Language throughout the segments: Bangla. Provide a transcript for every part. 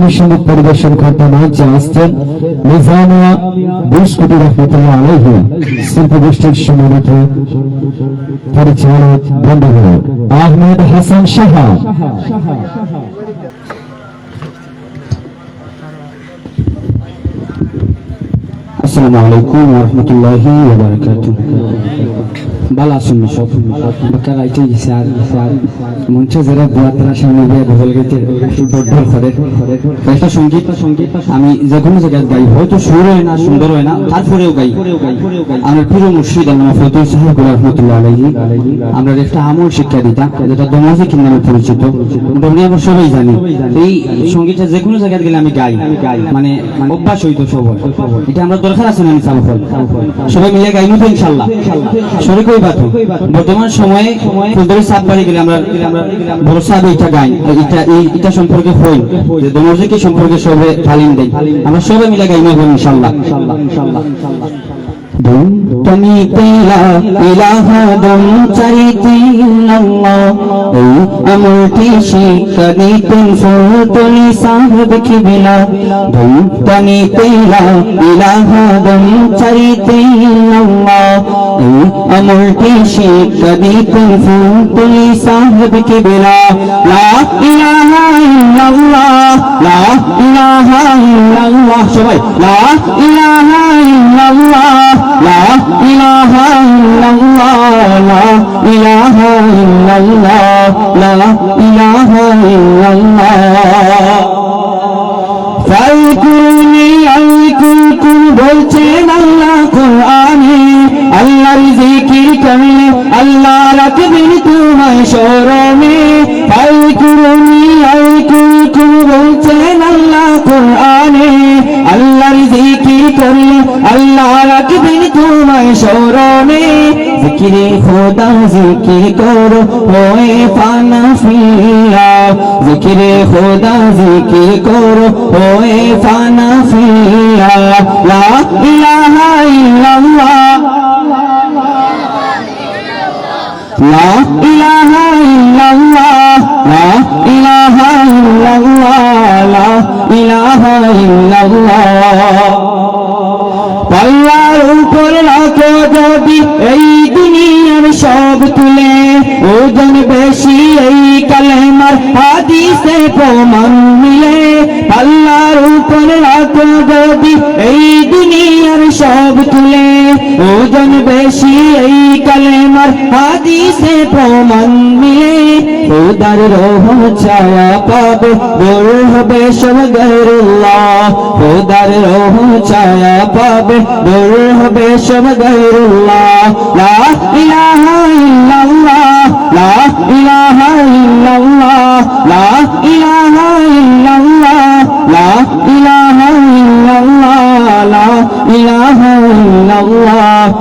ইসলামী সঙ্গীত পরিবেশন করতে মঞ্চে আসছেন নিজামিয়া বিশ কোটি রহমতুল্লাহ আলহী শিল্প গোষ্ঠীর সম্মানিত পরিচালক বন্ধুগণ আহমেদ হাসান সাহা আসসালামু আলাইকুম ওয়া রাহমাতুল্লাহি ওয়া বারাকাতুহু মঞ্চে বুয়াতরা সামনে গিয়ে বদল গেছে করে। একটা সংগীত, আমি যে কোনো জায়গায় গাই, হয়তো সুর হয় না, সুন্দর হয় না, তারপরেও গাই। আমার মুর্শিদ সাহেব রহমতুল্লাহ আমরা একটা আমল শিক্ষা দিতাম, যেটা দমাজিক নামে পরিচিত। আমরা সবাই জানি, এই সঙ্গীতটা যে কোনো জায়গায় গেলে আমি গাই। মানে অভ্যাস হইতো সবার। এটা আমরা দরকার আছে না চালু সবাই মিলে গাইমু তো ইনশাল্লাহ। শরীর বর্তমান সময়ে ফুলদরি সাত বাড়ি গেলে আমরা বড় সাহেব এটা গাই এটা এই এটা সম্পর্কে হই। যে দমজিকে সম্পর্কে সবে তালিম দেই। আমরা সবাই মিলে গাইমু ইনশাল্লাহ ইনশাল্লাহ ইনশাল্লাহ তুমি তেলা ইলাহা দম চাইতে আল্লাহ। এই আমলটি শিক্ষা দিতেন ফুলতলি সাহেব কিবিলা ধুম তুমি তেলা ইলাহা দম চাইতে আল্লাহ। আমল পেশে কবি কনফুন তুলি সাহেব কে বেলা লা ইলাহা ইল্লাল্লাহ লা ইলাহা ইল্লাল্লাহ সবাই লা ইলাহা ইল্লাল্লাহ লা ইলাহা ইল্লাল্লাহ লা ইলাহা ইল্লাল্লাহ লা ইলাহা ইল্লাল্লাহ আল্লাহ রাখবেন তোমায় স্মরণে। ফাইকুনি আইকুকুম বলছেন আল্লাহ কোরআনে। আল্লাহর জিকির করলে আল্লাহ রাখবেন তোমায় স্মরণে। জিকিরে খোদা জিকির করো ওয়ে ফানা ফিয়া। জিকিরে খোদা জিকির করো ওয়ে ফানা ফিয়া। লা ইলাহা ইল্লাল্লাহ ইলাহা ইল্লাল্লাহ লা ইলাহা ইল্লাল্লাহ লা ইলাহা ইল্লাল্লাহ পাল্লার উপর রাখো যদি এই দুনিয়ার সব তুলে ওজন বেশি এই কালেমার হাদিসে প্রমাণ সব তুলে, ওজন বেশি এই কালেমার হাদিসে প্রমাণ মিলে। খোদার রহ ছায়া পাবে দূর হবে সব গैरुল্লাহ খোদার রহ ছায়া পাবে দূর হবে সব গैरुল্লাহ লা ইলাহা ইল্লাল্লাহ, লা ইলাহা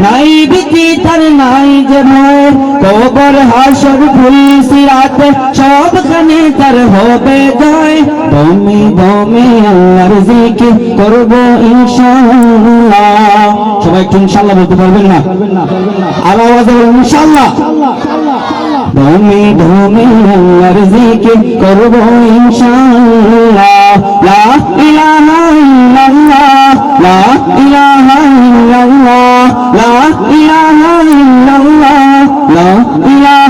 নাই বিচি তার নাই যে ভয় কবর হাসর পুলিশিয়াতে সব কানে তার হবে জয়। দমে দমে আল্লাহর জিকির করব ইনশাআল্লাহ। সবাই একটু ইনশাআল্লাহ বলতে পারবেন না? আর আওয়াজে ইনশাআল্লাহ। দমে দমে আল্লাহর জিকির করব ইনশাআল্লাহ। ইল্লাল্লাহ